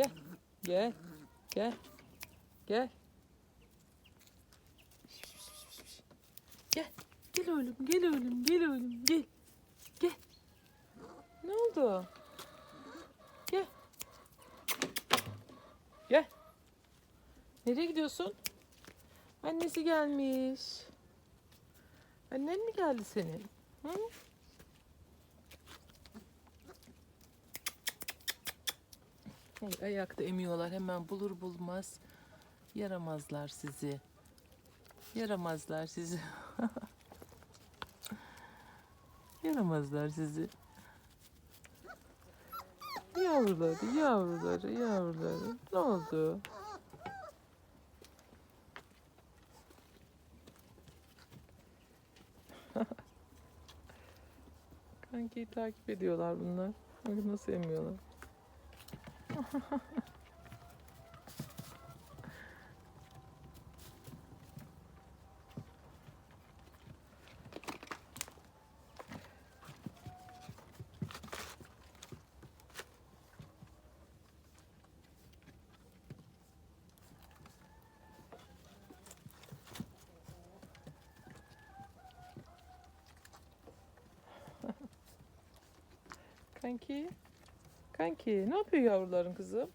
Gel. Gel. Gel. Gel. Gel. Gel oğlum. Gel oğlum. Gel oğlum. Gel. Gel. Ne oldu? Gel. Gel. Nereye gidiyorsun? Annesi gelmiş. Annen mi geldi senin? Hı? Ay, ayakta emiyorlar hemen bulur bulmaz. Yaramazlar sizi. Yaramazlar sizi. Yaramazlar sizi. Yavruları, yavruları, yavruları. Ne oldu? Kankiyi takip ediyorlar bunlar. Bak nasıl emiyorlar. Kanki. Kanki ne yapıyor yavruların kızım?